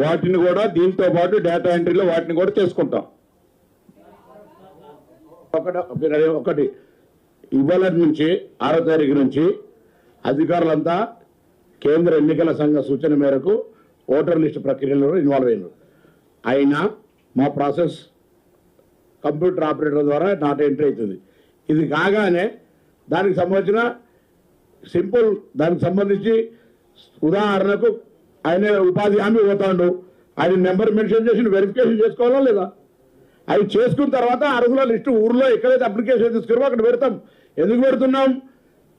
వాటిని కూడా దీంతో పాటు డేటా ఎంట్రీలో వాటిని కూడా చేసుకుంటాం. ఒకటి ఒకటి. ఇవాళ నుంచి ఆరో తారీఖు నుంచి అధికారులంతా కేంద్ర ఎన్నికల సంఘ సూచన మేరకు ఓటర్ లిస్ట్ ప్రక్రియలో ఇన్వాల్వ్ అయినారు. అయినా మా ప్రాసెస్ కంప్యూటర్ ఆపరేటర్ ద్వారా నాట్ ఎంట్రీ అవుతుంది. ఇది కాగానే దానికి సంబంధించిన సింపుల్ దానికి సంబంధించి ఉదాహరణకు ఆయన ఉపాధి హామీ పోతాడు ఆయన నెంబర్ మెన్షన్ చేసి వెరిఫికేషన్ చేసుకోవాలా లేదా? అవి చేసుకున్న తర్వాత అరుగుల లిస్టు ఊర్లో ఎక్కడైతే అప్లికేషన్ తీసుకున్నామో అక్కడ పెడతాం. ఎందుకు పెడుతున్నాం?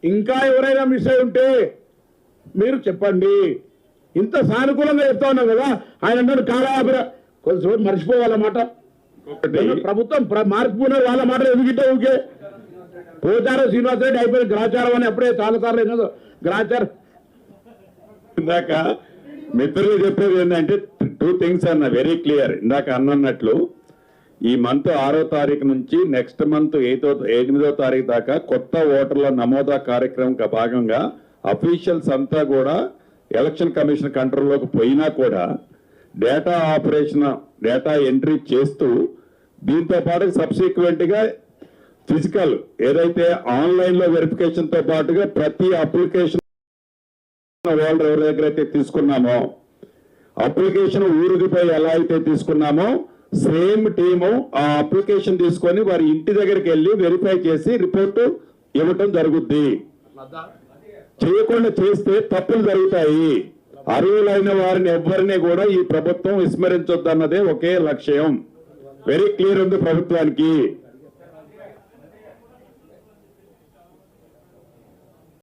ఇంకా ఎవరైనా మిస్ అయి ఉంటే మీరు చెప్పండి. ఇంత సానుకూలంగా చెప్తా ఉన్నాం కదా ఆయన అన్నాడు కాలాభిర కొంచెం మర్చిపోవాలన్నమాట ప్రభుత్వం ప్ర- మార్పుకున్నారు వాళ్ళ మాట ఎందుకంటే ఊకే పోచారం శ్రీనివాస రెడ్డి అయిపోయిన గ్రాచారం అని అప్పుడే చాలా సార్లు గ్రాచారం ఇందాక మిత్రులు చెప్పేది ఏంటంటే టూ థింగ్స్ అన్న వెరీ క్లియర్ ఇందాక అన్నట్లు ఈ మంత్ ఆరో తారీఖు నుంచి నెక్స్ట్ మంత్ ఎయితో ఎనిమిదో తారీఖు దాకా కొత్త ఓటర్ల నమోదా కార్యక్రమం భాగంగా అఫీషియల్స్ అంతా కూడా ఎలక్షన్ కమిషన్ కంట్రోల్లోకి పోయినా కూడా డేటా ఆపరేషన్ డేటా ఎంట్రీ చేస్తూ దీంతో పాటు సబ్సిక్వెంట్గా ఫిజికల్ ఏదైతే ఆన్లైన్లో వెరిఫికేషన్తో వెరిఫికేషన్తో పాటుగా ప్రతి అప్లికేషన్ వాళ్ళు ఎవరి దగ్గర అయితే తీసుకున్నామో అప్లికేషన్ ఊరికిపై ఎలా అయితే తీసుకున్నామో సేమ్ టీము ఆ అప్లికేషన్ తీసుకొని వారి ఇంటి దగ్గరికి వెళ్ళి వెరిఫై చేసి రిపోర్టు ఇవ్వటం జరుగుద్ది. చేయకుండా చేస్తే తప్పులు జరుగుతాయి. అర్హులైన వారిని ఎవ్వరిని కూడా ఈ ప్రభుత్వం విస్మరించొద్దన్నదే ఒకే లక్ష్యం. వెరీ క్లియర్ ఉంది ప్రభుత్వానికి.